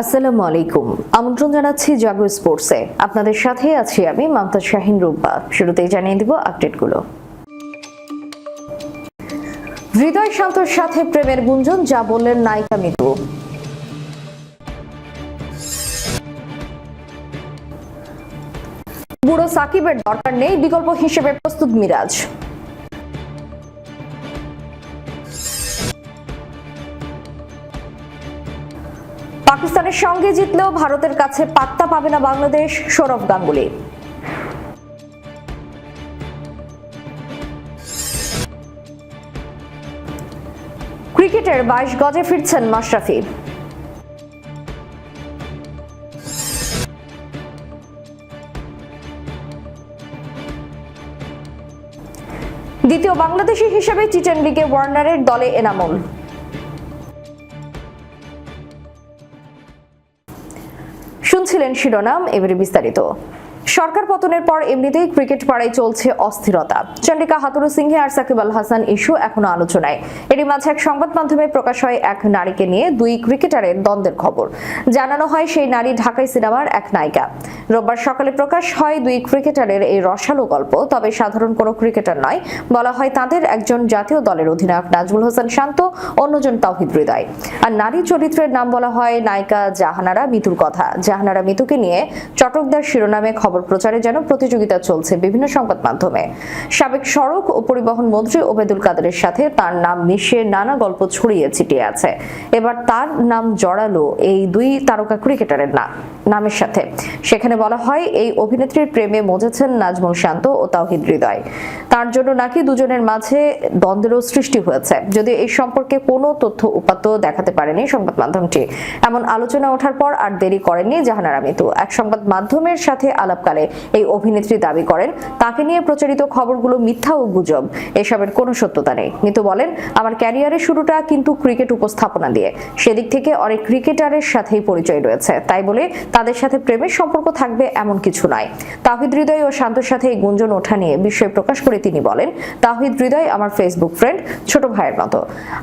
আসসালামু আলাইকুম। আমন্ত্রণ জানাচ্ছি জাগো স্পোর্টসে। আপনাদের সাথে আছি আমি মমতাজ শাহিন শুরুতেই জানিয়ে দিব আপডেটগুলো। হৃদয় শান্তর সাথে প্রেমের গুঞ্জন, যা বললেন নায়িকা মিতু। বুড়ো সাকিবের দরকার নেই, বিকল্প হিসেবে প্রস্তুত মিরাজ। পাকিস্তানের সঙ্গে জিতলেও ভারতের কাছে পাত্তা পাবে না বাংলাদেশ, সৌরভ গাঙ্গুলি। ক্রিকেটের বাইশ গজে ফিরছেন মাশরাফি। দ্বিতীয় বাংলাদেশি হিসেবে টি টোয়েন্টিকে ওয়ার্নারের দলে এনামুল। শুনছিলেন শিরোনাম এবারে বিস্তারিত। সরকার পতনের পর এমনিতেই ক্রিকেট পাড়ায় চলছে অস্থিরতা। চন্ডিকা হাতুরু সিংহে আর সাকিব আল হাসান ইস্যু এখনও আলোচনায়। এরই মাঝে এক সংবাদ মাধ্যমে প্রকাশ হয় এক নারীকে নিয়ে দুই ক্রিকেটারের দ্বন্দ্বের খবর। জানানো হয় সেই নারী ঢাকাই সিনেমার এক নায়িকা। রোববার সকালে প্রকাশ হয় দুই ক্রিকেটারের এই রসালো গল্প, তবে সাধারণ কোনো ক্রিকেটার নয়। বলা হয় তাদের একজন জাতীয় দলের অধিনায়ক নাজমুল হোসেন শান্ত, অন্যজন তাওহিদ হৃদয়। আর নারী চরিত্রের নাম বলা হয় নায়িকা জাহানারা মিতুর কথা। জাহানারা মিতুকে নিয়ে চটকদার শিরোনামে খবর প্রচারে যেন প্রতিযোগিতা চলছে বিভিন্ন সংবাদ মাধ্যমে। সাবেক সড়ক ও পরিবহন মন্ত্রী ওবেদুল কাদেরের সাথে তার নাম মিশিয়ে নানা গল্প ছড়িয়ে ছিটিয়ে আছে। এবার তার নাম জড়ালো এই দুই তারকা ক্রিকেটারের নাম নামের সাথে। সেখানে বলা হয়, এই অভিনেত্রীর প্রেমে মজেছেন নাজমুল শান্ত ও তাওহিদ হৃদয়। তার জন্য নাকি দুজনের মাঝে দ্বন্দ্বেরও সৃষ্টি হয়েছে। যদি এই সম্পর্কে কোনো তথ্য উপাত্ত দেখাতে পারেনি সংবাদ মাধ্যমটি। এমন আলোচনা ওঠার পর আর দেরি করেননি জাহানারা মিতু। এক সংবাদ মাধ্যমের সাথে আলাপকালে এই অভিনেত্রী দাবি করেন। তাকে নিয়ে প্রচারিত খবরগুলো মিথ্যা ও গুজব। এসবের কোনো সত্যতা নেই। মিতু বলেন, আমার ক্যারিয়ারের শুরুটা কিন্তু ক্রিকেট উপস্থাপনা দিয়ে। সেদিক থেকে অনেক ক্রিকেটারের সাথেই পরিচয় রয়েছে। তাই বলে তাদের সাথে প্রেমের সম্পর্ক থাকবে এমন কিছু নয় তাহিদ হৃদয় ও শান্তর সাথে এই গুঞ্জন ওঠা নিয়ে বিস্ময় প্রকাশ করে তিনি বলেন, তাহিদ হৃদয় আমার ফেসবুক ফ্রেন্ড ছোট ভাইয়ের মতো।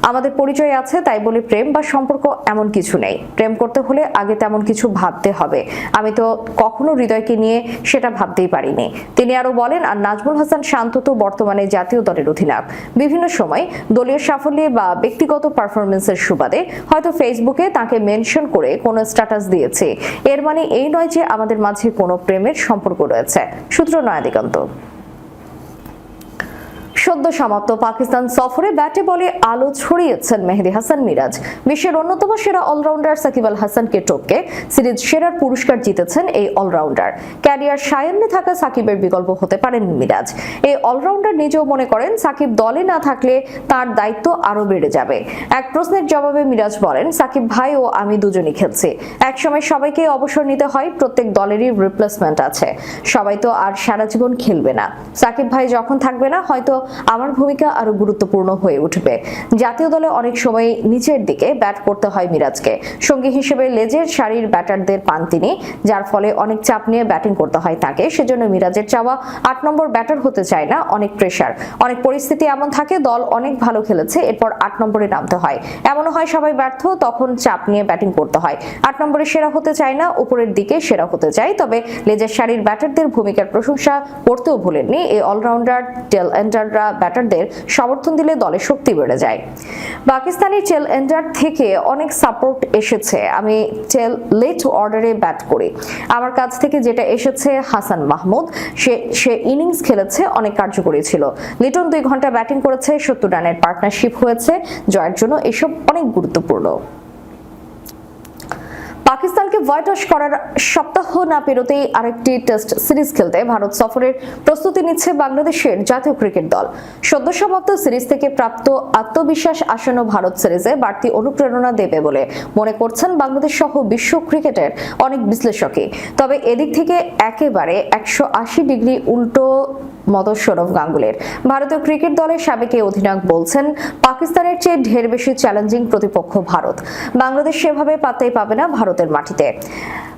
আমাদের পরিচয় আছে, তাই বলে প্রেম বা সম্পর্ক এমন কিছু নেই। প্রেম করতে হলে আগে তেমন কিছু ভাবতে হবে। আমি তো কখনো হৃদয়কে নিয়ে সেটা ভাবতেই পারিনি। তিনি আরও বলেন, আর নাজমুল হাসান শান্ত তো বর্তমানে জাতীয় দলের অধিনায়ক। বিভিন্ন সময় দলীয় সাফল্যে বা ব্যক্তিগত পারফরমেন্সের সুবাদে হয়তো ফেসবুকে তাকে মেনশন করে কোনো স্ট্যাটাস দিয়েছে। এর মানে এই নয় যে আমাদের মাঝে কোনো প্রেমের সম্পর্ক রয়েছে। সূত্র নয়া দিগন্ত। সদ্য সমাপ্ত। পাকিস্তান সফরে ব্যাটে বলে আলো ছড়িয়েছেন মেহেদি হাসান মিরাজ। বিশ্বের অন্যতম সেরা অলরাউন্ডার সাকিব আল হাসানকে টপকে সিরিজ সেরার পুরস্কার জিতেছেন এই অলরাউন্ডার। ক্যারিয়ার সায়ান্নে থাকা সাকিবের বিকল্প হতে পারেন মিরাজ। এই অলরাউন্ডার নিজেও মনে করেন সাকিব দলে না থাকলে তার দায়িত্ব আরও বেড়ে যাবে। এক প্রশ্নের জবাবে মিরাজ বলেন, সাকিব ভাই ও আমি দুজনই খেলছি। একসময় সবাইকে অবসর নিতে হয়, প্রত্যেক দলেরই রিপ্লেসমেন্ট আছে। সবাই তো আর সারা জীবন খেলবে না। সাকিব ভাই যখন থাকবে না, হয়তো আমার ভূমিকা আরও গুরুত্বপূর্ণ হয়ে উঠবে। জাতীয় দলে অনেক সময় নিচের দিকে ব্যাট করতে হয় মিরাজকে। সঙ্গী হিসেবে লেজের সারির ব্যাটারদের পান তিনি, যার ফলে অনেক চাপ নিয়ে ব্যাটিং করতে হয় তাকে। সেজন্য মিরাজের চাওয়া আট নম্বর ব্যাটার হতে চায় না, অনেক প্রেশার অনেক পরিস্থিতি এমন থাকে, দল অনেক ভালো খেলেছে, এরপর আট নম্বরে নামতে হয়। এমনও হয় সবাই ব্যর্থ, তখন চাপ নিয়ে ব্যাটিং করতে হয়। আট নম্বরে সেরা হতে চায় না, উপরের দিকে সেরা হতে চায়, তবে লেজের সারির ব্যাটারদের ভূমিকার প্রশংসা করতেও ভুলেননি। এই অলরাউন্ডার টেল এন্ডাররা ব্যাটারদের সমর্থন দিলে দলের শক্তি বেড়ে যায়। পাকিস্তানি টেল এন্ডার থেকে অনেক সাপোর্ট এসেছে। আমি টেল লেট অর্ডারে ব্যাট করি। আমার কাছ থেকে যেটা এসেছে, হাসান মাহমুদ, সে সে ইনিংস খেলেছে, অনেক কার্যকরী ছিল। লিটন দুই ঘণ্টা ব্যাটিং করেছে, সত্তর রানের পার্টনারশিপ হয়েছে, জয়ের জন্য এসব অনেক গুরুত্বপূর্ণ। পাকিস্তানকে হোয়াইট ওয়াশ করার সপ্তাহ না পেরোতেই আরেকটি টেস্ট সিরিজ খেলতে ভারত সফরের প্রস্তুতি নিচ্ছে বাংলাদেশের জাতীয় ক্রিকেট দল। সদ্য সমাপ্ত সিরিজ থেকে প্রাপ্ত আত্মবিশ্বাস আসন্ন ভারত সিরিজে বাড়তি অনুপ্রেরণা দেবে বলে মনে করছেন বাংলাদেশ সহ বিশ্ব ক্রিকেটের অনেক বিশ্লেষকই। তবে এদিক থেকে একেবারে একশো আশি ডিগ্রি উল্টো মত সৌরভ গাঙ্গুলের। ভারতীয় ক্রিকেট দলের সাবেক অধিনায়ক বলছেন, পাকিস্তানের চেয়ে ঢের বেশি চ্যালেঞ্জিং প্রতিপক্ষ ভারত। বাংলাদেশ সেভাবে পাত্তাই পাবে না ভারতের মাটিতে।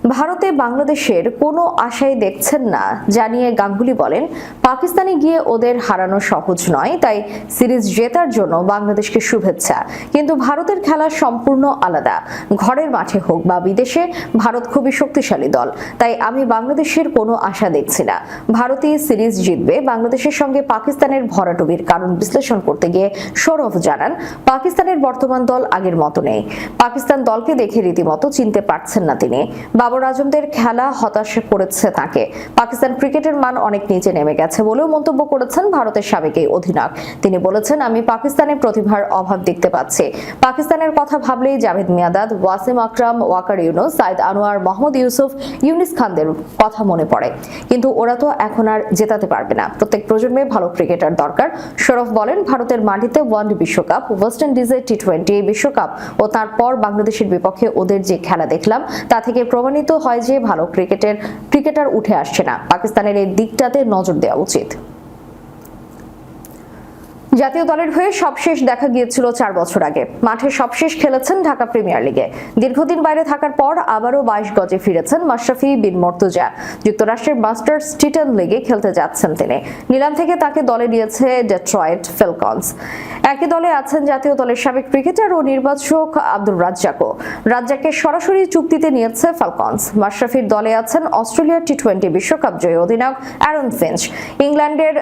ভারতে বাংলাদেশের কোনো আশাই দেখছেন না, জানিয়ে গাঙ্গুলি বলেন, পাকিস্তানে গিয়ে ওদের হারানো সহজ নয়, তাই সিরিজ জেতার জন্য বাংলাদেশকে শুভেচ্ছা। কিন্তু ভারতের খেলা সম্পূর্ণ আলাদা। ঘরের মাঠে হোক বা বিদেশে, ভারত খুবই শক্তিশালী দল। তাই আমি বাংলাদেশের কোনো আশা দেখছি না। ভারতীয় সিরিজ জিতবে। বাংলাদেশের সঙ্গে পাকিস্তানের ভরাডুবির কারণ বিশ্লেষণ করতে গিয়ে সৌরভ জানান, পাকিস্তানের বর্তমান দল আগের মতো নেই। পাকিস্তান দলকে দেখে রীতিমতো চিনতে পারছেন না তিনি। বাবর আজমদের খেলা হতাশে করেছে তাকে। পাকিস্তান ক্রিকেটের মান অনেক নিচে নেমে গেছে বলেও মন্তব্য করেছেন ভারতের সাবেক এই অধিনায়ক। তিনি বলেছেন, আমি পাকিস্তানের প্রতিভার অভাব দেখতে পাচ্ছি। পাকিস্তানের কথা ভাবলেই জাভেদ মিয়াদাদ ওয়াসিম আকরাম, ওয়াকার ইউনুস, সাইদ আনোয়ার, মোহাম্মদ ইউসুফ, ইউনিস খানদের কথা মনে পড়ে। কিন্তু ওরা তো এখন আর জেতাতে পারবে না। প্রত্যেক প্রজন্মে ভালো ক্রিকেটার দরকার। সৌরভ বলেন, ভারতের মাটিতে ওয়ানডে বিশ্বকাপ, ওয়েস্ট ইন্ডিজের টি টোয়েন্টি বিশ্বকাপ ও তারপর বাংলাদেশের বিপক্ষে ওদের যে খেলা দেখলাম, তা থেকে প্রমাণিত হয় যে ভালো ক্রিকেটের ক্রিকেটার উঠে আসছে না। পাকিস্তানের এই দিকটাতে নজর দেওয়া উচিত। জাতীয় দলের হয়ে সবশেষ দেখা গিয়েছিল চার বছর আগে। মাঠে সবশেষ খেলেছেন ঢাকা প্রিমিয়ার লিগে। দীর্ঘদিন বাইরে থাকার পর আবারও বাইশ গজে ফিরেছেন মাশরাফি বিন মর্তুজা। যুক্তরাষ্ট্রের মাস্টার্স টিটান লিগে খেলতে যাচ্ছেন তিনি। নিলাম থেকে তাকে দলে নিয়েছে ডেট্রয়েট ফেলকনস একই দলে আছেন জাতীয় দলের সাবেক ক্রিকেটার ও নির্বাচক আব্দুল রাজ্জাকও। রাজ্জাককে সরাসরি চুক্তিতে নিয়েছে ফেলকনস মাশরাফির দলে আছেন অস্ট্রেলিয়ার টি টোয়েন্টি বিশ্বকাপ জয়ী অধিনায়ক অ্যারন ফিঞ্চ। ইংল্যান্ডের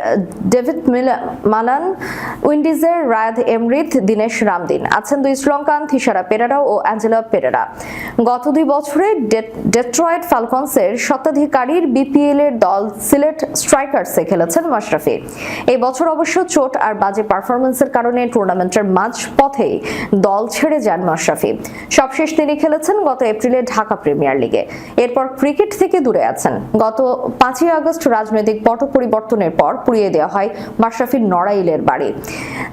ডেভিড মিলা- মালান উইন্ডিজের রায়াদ এমরিথ দীনেশ রামদিন আছেন দুই শ্রীলঙ্কান থিসারা পেরেরা ও অ্যাঞ্জেলা পেরেরা। গত দুই বছরে ডে- ডেট্রয়েট ফালকনসের স্বত্বাধিকারীর বিপিএল এর দল সিলেট স্ট্রাইকার্সে খেলেছেন মাশরাফি। এই বছর অবশ্য চোট আর বাজে পারফরমেন্সের কারণে টুর্নামেন্টের মাঝ পথেই দল ছেড়ে যান মাশরাফি। সবশেষ তিনি খেলেছেন গত এপ্রিলে ঢাকা প্রিমিয়ার লিগে। এরপর ক্রিকেট থেকে দূরে আছেন। গত পাঁচই আগস্ট রাজনৈতিক পট পরিবর্তনের পর পুড়িয়ে দেওয়া হয় মাশরাফির নড়াইলের বাড়ি।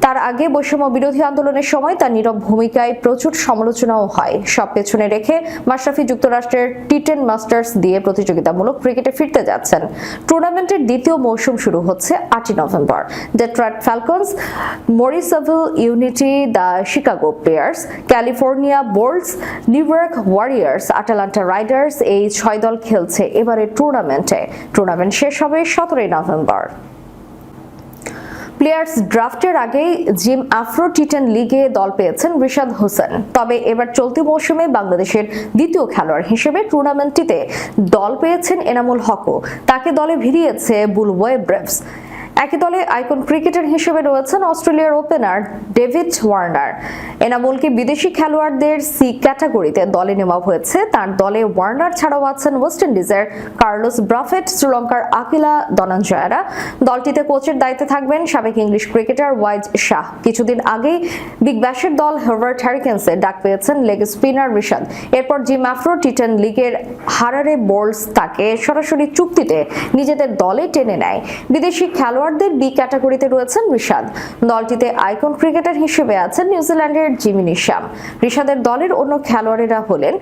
তার আগে বৈষম্য বিরোধী আন্দোলনের সময় তার নীরব ভূমিকায় প্রচুর সমালোচনাও হয়। সব পেছনে রেখে মাশরাফি যুক্তরাষ্ট্রের টি টেন মাস্টার্স দিয়ে প্রতিযোগিতামূলক ক্রিকেটে ফিরতে যাচ্ছেন। টুর্নামেন্টের দ্বিতীয় মৌসুম শুরু হচ্ছে আটই November. Detroit Falcons Morrisville Unity the Chicago Players California Bolts New York Warriors Atlanta Riders এই ছয় দল খেলছে এবারের টুর্নামেন্টে। টুর্নামেন্ট শেষ হবে সতেরোই নভেম্বর। প্লেয়ার্স ড্রাফটের আগেই জিম আফ্রো টিটেন লিগে দল পেয়েছেন রিশাদ হোসেন। তবে এবার চলতি মৌসুমে বাংলাদেশের দ্বিতীয় খেলোয়াড় হিসেবে টুর্নামেন্টটিতে দল পেয়েছেন এনামুল হকও। তাকে দলে ভিড়িয়েছে বুলওয়ে ব্রেভস। একই দলে আইকন ক্রিকেটার হিসেবে রয়েছেন অস্ট্রেলিয়ার ওপেনার ডেভিড ওয়ার্নার। এনামুলকে বিদেশি খেলোয়াড়দের সি ক্যাটাগরিতে দলে নেওয়া হয়েছে। তার দলে ওয়ার্নার ছাড়াও আছেন ওয়েস্ট ইন্ডিজের কার্লোস ব্রাফেট, শ্রীলঙ্কার আকিলা দনাঞ্জয়ারা। দলটিতে কোচের দায়িত্বে থাকবেন সাবেক ইংলিশ ক্রিকেটার ওয়াইজ শাহ। কিছুদিন আগেই বিগ ব্যাশের দল হার্ভার্ট হ্যারিকেন্সে ডাক পেয়েছেন লেগ স্পিনার রিশাদ। এরপর জিম আফ্রো টিটেন লিগের হারারে বোল্স তাকে সরাসরি চুক্তিতে নিজেদের দলে টেনে নেয়। বিদেশি খেলোয়াড়দের বি ক্যাটাগরিতে রয়েছেন ঋষাদ দলটিতে আইকন ক্রিকেটার হিসেবে আছেন নিউজিল্যান্ডের জিমিনিশাম ঋষাদের দলের অন্য খেলোয়াড়েরা হলেন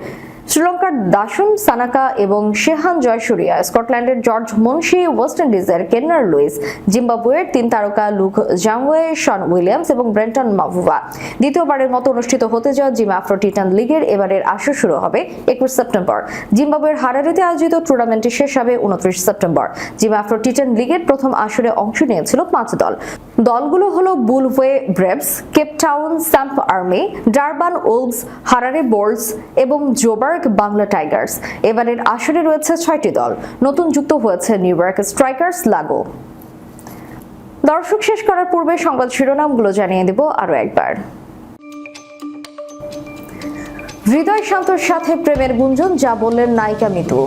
শ্রীলঙ্কার দাসুন সানাকা এবং শেহান জয়সুরিয়া, স্কটল্যান্ডের জর্জ মুন্সি, ওয়েস্ট ইন্ডিজের কেন্নার লুইস, জিম্বাবুয়ের তিন তারকা লুক জাংওয়ে, শন উইলিয়ামস এবং ব্রেন্টন মাভুভা। দ্বিতীয়বারের মতো অনুষ্ঠিত হতে যাওয়া জিম আফ্রো টিটান লিগের এবারের আসর শুরু হবে একুশ সেপ্টেম্বর। জিম্বাবুয়ের হারারিতে আয়োজিত টুর্নামেন্টটি শেষ হবে উনত্রিশ সেপ্টেম্বর। জিম আফ্রো টিটান লিগের প্রথম আসরে অংশ নিয়েছিল পাঁচ দল। দলগুলো হলো Bulawayo Braves Cape Town Samp Army, Durban Wolves, Harare Bolts এবং জোবার্গ বাংলা টাইগার্স। এবারের আসরে রয়েছে ছয়টি দল। নতুন যুক্ত হয়েছে নিউ ইয়র্ক স্ট্রাইকার্স লাগো। দর্শক শেষ করার পূর্বে সংবাদ শিরোনামগুলো জানিয়ে দেব আরও একবার। হৃদয় শান্তর সাথে প্রেমের গুঞ্জন, যা বললেন নায়িকা মিতু।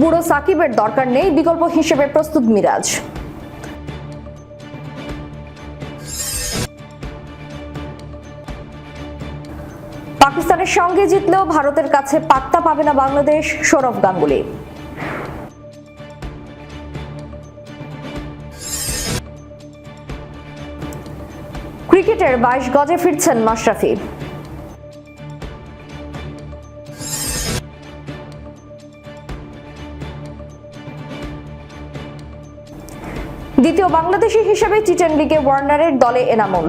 বুড়ো সাকিবের দরকার নেই, বিকল্প হিসেবে প্রস্তুত মিরাজ। পাকিস্তানের সঙ্গে জিতলেও ভারতের কাছে পাত্তা পাবে না বাংলাদেশ, সৌরভ গাঙ্গুলি। ক্রিকেটের বাইশ গজে ফিরছেন মাশরাফি। দ্বিতীয় বাংলাদেশি হিসেবে টি টেন লিগে ওয়ার্নারের দলে এনামুল।